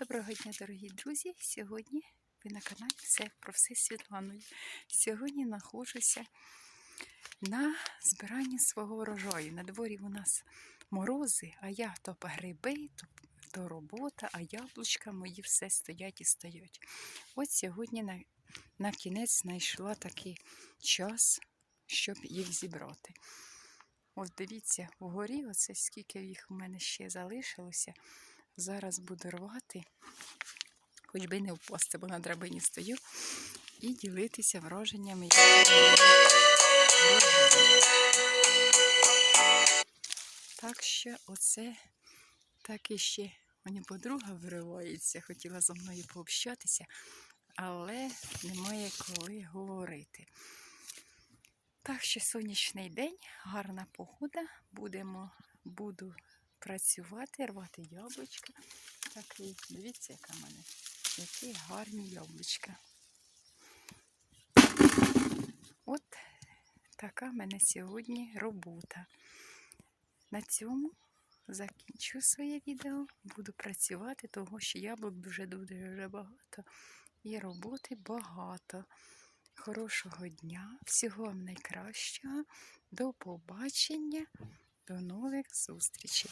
Доброго дня, дорогі друзі! Сьогодні ви на каналі Все про все Світланою. Сьогодні знаходжуся на збиранні свого врожаю. На дворі у нас морози, а я то гриби, то, то робота, а яблучка мої все стоять і стоять. От сьогодні на, на кінець знайшла такий час, щоб їх зібрати. Ось дивіться, вгорі, оце скільки їх у мене ще залишилося. Зараз буду рвати, хоч би не впасти, бо на драбині стою, і ділитися враженнями. в. Так що оце так і ще мені подруга виривається, хотіла зі мною пообщатися, але немає коли говорити. Так що сонячний день, гарна погода, будемо, буду працювати, рвати яблучка. Такий, дивіться, яка в мене, які гарні яблучка. От така в мене сьогодні робота. На цьому закінчу своє відео. Буду працювати, тому що яблук дуже дуже багато і роботи багато. Хорошого дня, всього вам найкращого. До побачення, до нових зустрічей.